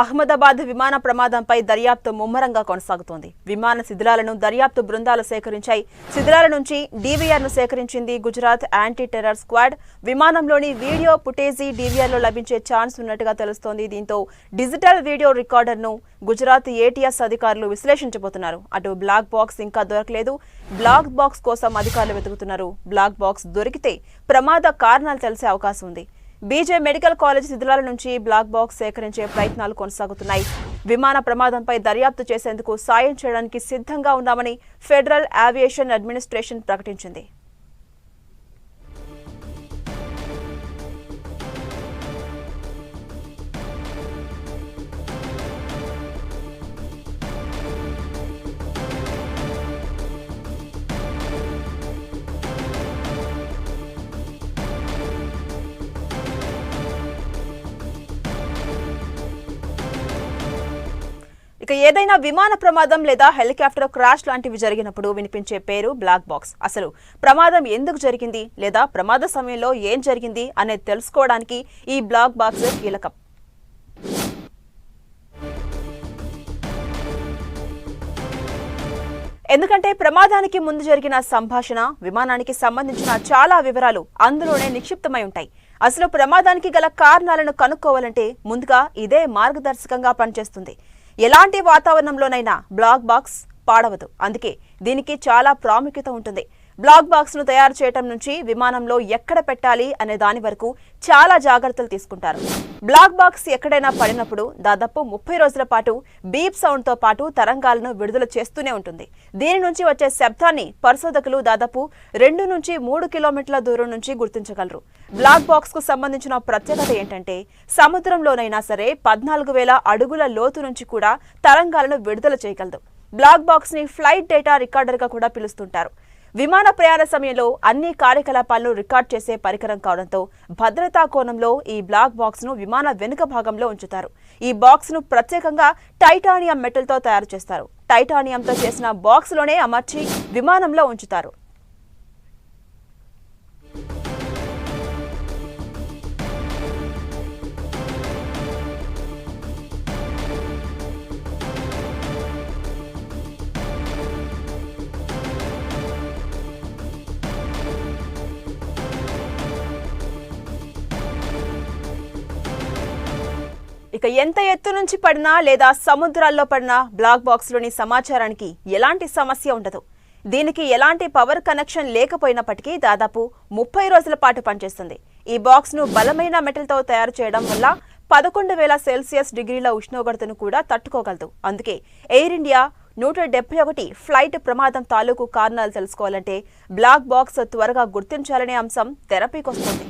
అహ్మదాబాద్ విమాన ప్రమాదంపై దర్యాప్తు ముమ్మరంగా కొనసాగుతోంది. విమాన శిథిలాలను దర్యాప్తు బృందాలు సేకరించాయి. శిథిలాల నుంచి డీవీఆర్ను సేకరించింది గుజరాత్ యాంటీ టెర్రర్ స్క్వాడ్. విమానంలోని వీడియో ఫుటేజీ డీవీఆర్లో లభించే ఛాన్స్ ఉన్నట్టుగా తెలుస్తోంది. దీంతో డిజిటల్ వీడియో రికార్డర్ను గుజరాత్ ఏటీఎస్ అధికారులు విశ్లేషించబోతున్నారు. అటు బ్లాక్ బాక్స్ ఇంకా దొరకలేదు. బ్లాక్ బాక్స్ కోసం అధికారులు వెతుకుతున్నారు. బ్లాక్ బాక్స్ దొరికితే ప్రమాద కారణాలు తెలిసే అవకాశం ఉంది. బీజే మెడికల్ కాలేజ్ శిథిలాల నుంచి బ్లాక్ బాక్స్ సేకరించే ప్రయత్నాలు కొనసాగుతున్నాయి. విమాన ప్రమాదంపై దర్యాప్తు చేసేందుకు సాయం చేయడానికి సిద్ధంగా ఉన్నామని ఫెడరల్ ఏవియేషన్ అడ్మినిస్ట్రేషన్ ప్రకటించింది. ఇక ఏదైనా విమాన ప్రమాదం లేదా హెలికాప్టర్ క్రాష్ లాంటివి జరిగినప్పుడు వినిపించే పేరు బ్లాక్ బాక్స్. అసలు ప్రమాదం ఎందుకు జరిగింది లేదా ప్రమాద సమయంలో ఏం జరిగింది అనేది తెలుసుకోవడానికి ఈ బ్లాక్ బాక్స్ కీలకం. ఎందుకంటే ప్రమాదానికి ముందు జరిగిన సంభాషణ విమానానికి సంబంధించిన చాలా వివరాలు అందులోనే నిక్షిప్తమై ఉంటాయి. అసలు ప్రమాదానికి గల కారణాలను కనుక్కోవాలంటే ముందుగా ఇదే మార్గదర్శకంగా పనిచేస్తుంది. ఎలాంటి వాతావరణంలోనైనా బ్లాక్ బాక్స్ పాడవదు. అందుకే దీనికి చాలా ప్రాముఖ్యత ఉంటుంది. బ్లాక్ బాక్స్ను తయారు చేయటం నుంచి విమానంలో ఎక్కడ పెట్టాలి అనే దాని వరకు చాలా జాగ్రత్తలు తీసుకుంటారు. బ్లాక్ బాక్స్ ఎక్కడైనా పడినప్పుడు దాదాపు ముప్పై రోజుల పాటు బీప్ సౌండ్తో పాటు తరంగాలను విడుదల చేస్తూనే ఉంటుంది. దీని నుంచి వచ్చే శబ్దాన్ని పరిశోధకులు దాదాపు రెండు నుంచి మూడు కిలోమీటర్ల దూరం నుంచి గుర్తించగలరు. బ్లాక్ బాక్స్కు సంబంధించిన ప్రత్యేకత ఏంటంటే సముద్రంలోనైనా సరే పద్నాలుగు వేల అడుగుల లోతు నుంచి కూడా తరంగాలను విడుదల చేయగలదు. బ్లాక్ బాక్స్ని ఫ్లైట్ డేటా రికార్డర్గా కూడా పిలుస్తుంటారు. విమాన ప్రయాణ సమయంలో అన్ని కార్యకలాపాలను రికార్డ్ చేసే పరికరం కావడంతో భద్రతా కోణంలో ఈ బ్లాక్ బాక్స్ను విమాన వెనుక భాగంలో ఉంచుతారు. ఈ బాక్స్ను ప్రత్యేకంగా టైటానియం మెటల్తో తయారు చేస్తారు. టైటానియంతో చేసిన బాక్స్లోనే అమర్చి విమానంలో ఉంచుతారు. ఇక ఎంత ఎత్తు నుంచి పడినా లేదా సముద్రాల్లో పడినా బ్లాక్ బాక్స్లోని సమాచారానికి ఎలాంటి సమస్య ఉండదు. దీనికి ఎలాంటి పవర్ కనెక్షన్ లేకపోయినప్పటికీ దాదాపు ముప్పై రోజుల పాటు పనిచేస్తుంది. ఈ బాక్స్ను బలమైన మెటల్తో తయారు చేయడం వల్ల పదకొండు వేల సెల్సియస్ డిగ్రీల ఉష్ణోగ్రతను కూడా తట్టుకోగలదు. అందుకే ఎయిర్ ఇండియా నూట డెబ్బై ఒకటి ఫ్లైట్ ప్రమాదం తాలూకు కారణాలు తెలుసుకోవాలంటే బ్లాక్ బాక్స్ త్వరగా గుర్తించాలనే అంశం తెరపీకొస్తుంది